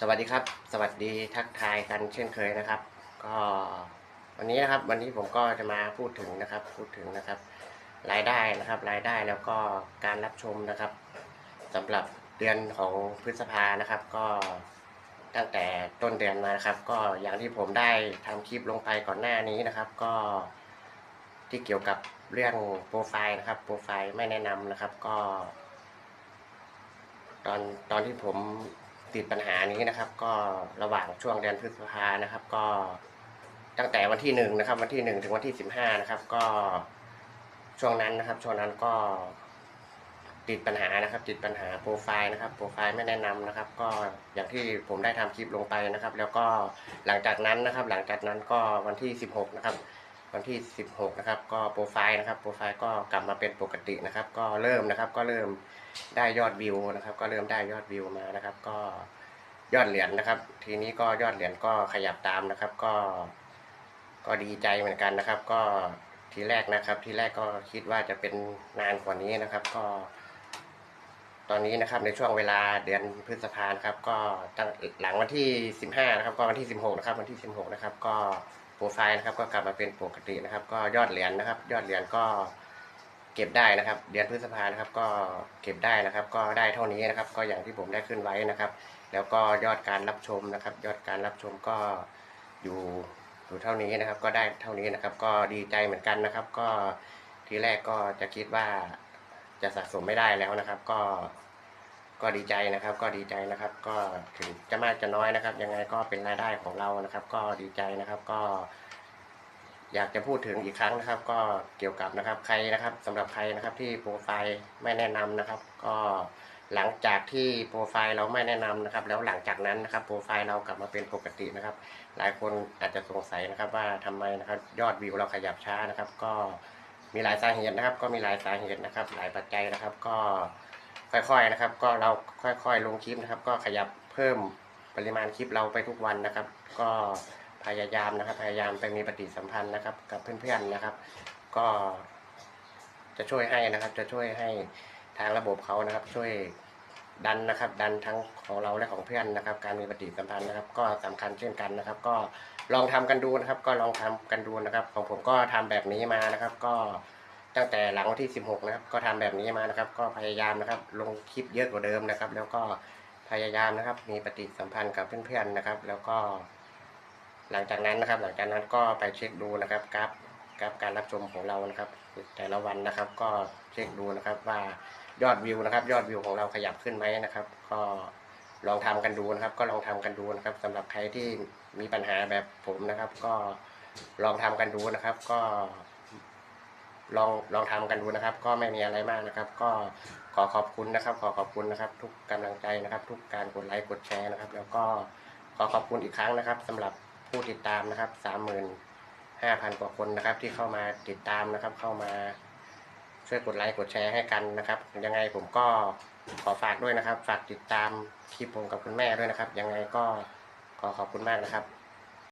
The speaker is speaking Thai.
สวัสดีครับ สวัสดีทักทายกันเช่นเคยนะครับ ก็วันนี้นะครับ วันนี้ผมก็จะมาพูดถึงนะครับ พูดถึงนะครับ รายได้นะครับ รายได้แล้วก็การรับชมนะครับสำหรับเดือนของพฤษภานะครับ ก็ตั้งแต่ต้นเดือนมานะครับ ก็อย่างที่ผมได้ทำคลิปลงไปก่อนหน้านี้นะครับ ก็ที่เกี่ยวกับเรื่องโปรไฟล์นะครับ โปรไฟล์ไม่แนะนำนะครับ ก็ ตอนตอนที่ผม ติดปัญหานี้นะครับ ก็ระหว่างช่วงเดือนพฤษภานะครับ ก็ตั้งแต่วันที่หนึ่งนะครับ วันที่หนึ่งถึงวันที่สิบห้านะครับ ก็ช่วงนั้นนะครับ ช่วงนั้นก็ติดปัญหานะครับ ติดปัญหาโปรไฟล์นะครับ โปรไฟล์ไม่แนะนำนะครับ ก็อย่างที่ผมได้ทำคลิปลงไปนะครับ แล้วก็หลังจากนั้นนะครับ หลังจากนั้นก็วันที่สิบหกนะครับ วันที่ 16 นะครับ ก็โปรไฟล์นะครับ โปรไฟล์ก็กลับมาเป็นปกตินะครับ ก็เริ่มนะครับ ก็เริ่มได้ยอดวิวนะครับ ก็เริ่มได้ยอดวิวมานะครับ ก็ยอดเหรียญนะครับ ทีนี้ก็ยอดเหรียญก็ขยับตามนะครับ ก็ ก็ดีใจเหมือนกันนะครับ ก็ทีแรกนะครับ ทีแรกก็คิดว่าจะเป็นนานกว่านี้นะครับ ก็ ตอนนี้นะครับในช่วงเวลาเดือนพฤษภาครับ ก็ตั้งหลังวันที่ 15 นะครับ ก็วันที่ 16 นะครับ วันที่ 16 นะครับ ก็ โปรไฟล์นะครับก็กลับมาเป็นปกตินะครับ ก็ยอดเหรียญนะครับ ยอดเหรียญก็เก็บได้นะครับเดือนพฤษภานะครับก็เก็บได้นะครับ ก็ได้เท่านี้นะครับ ก็อย่างที่ผมได้ขึ้นไว้นะครับ แล้วก็ยอดการรับชมนะครับ ยอดการรับชมก็อยู่อยู่เท่านี้นะครับ ก็ได้เท่านี้นะครับ ก็ดีใจเหมือนกันนะครับ ก็ทีแรกก็จะคิดว่าจะสะสมไม่ได้แล้วนะครับ ก็ ก็ดีใจนะครับ ก็ดีใจนะครับ ก็ถึงจะมากจะน้อยนะครับ ยังไงก็เป็นรายได้ของเรานะครับ ก็ดีใจนะครับก็ อยากจะพูดถึงอีกครั้งนะครับ ก็เกี่ยวกับนะครับใครนะครับสำหรับใครนะครับที่โปรไฟล์ไม่แนะนำนะครับ ก็หลังจากที่โปรไฟล์เราไม่แนะนำนะครับ แล้วหลังจากนั้นนะครับโปรไฟล์เรากลับมาเป็นปกตินะครับ หลายคนอาจจะสงสัยนะครับ ว่าทำไมนะครับ ยอดวิวเราขยับช้านะครับ ก็มีหลายสาเหตุนะครับ ก็มีหลายสาเหตุนะครับ หลายปัจจัยนะครับ ก็ ค่อยๆนะครับ ก็เราค่อยๆลงคลิปนะครับ ก็ขยับเพิ่มปริมาณคลิปเราไปทุกวันนะครับ ก็พยายามนะครับ พยายามไปมีปฏิสัมพันธ์นะครับ กับเพื่อนๆนะครับ ก็จะช่วยให้นะครับ จะช่วยให้ทางระบบเขานะครับ ช่วยดันนะครับ ดันทั้งของเราและของเพื่อนนะครับ การมีปฏิสัมพันธ์นะครับ ก็สำคัญเช่นกันนะครับ ก็ลองทำกันดูนะครับ ก็ลองทำกันดูนะครับ ของผมก็ทำแบบนี้มานะครับ ก็ ตั้งแต่หลังวันที่ 16 นะครับ ก็ทำแบบนี้มานะครับ ก็พยายามนะครับ ลงคลิปเยอะกว่าเดิมนะครับ แล้วก็พยายามนะครับ มีปฏิสัมพันธ์กับเพื่อนๆนะครับ แล้วก็ หลังจากนั้นนะครับ หลังจากนั้นก็ไปเช็คดูนะครับกราฟกราฟการรับชมของเรานะครับ แต่ละวันนะครับ ก็เช็คดูนะครับว่ายอดวิวนะครับ ยอดวิวของเราขยับขึ้นไหมนะครับ ก็ลองทำกันดูนะครับ ก็ลองทำกันดูนะครับสำหรับใครที่มีปัญหาแบบผมนะครับ ก็ลองทำกันดูนะครับ ก็ ลองลองทำกันดูนะครับ ก็ไม่มีอะไรมากนะครับ ก็ขอขอบคุณนะครับ ขอขอบคุณนะครับ ทุกกำลังใจนะครับ ทุกการกดไลค์กดแชร์นะครับ แล้วก็ขอขอบคุณอีกครั้งนะครับสำหรับผู้ติดตามนะครับสามหมื่นห้าพันกว่าคนนะครับ ที่เข้ามาติดตามนะครับ เข้ามาช่วยกดไลค์กดแชร์ให้กันนะครับ ยังไงผมก็ขอฝากด้วยนะครับ ฝากติดตามคลิปผมกับคุณแม่ด้วยนะครับ ยังไงก็ขอขอบคุณมากนะครับ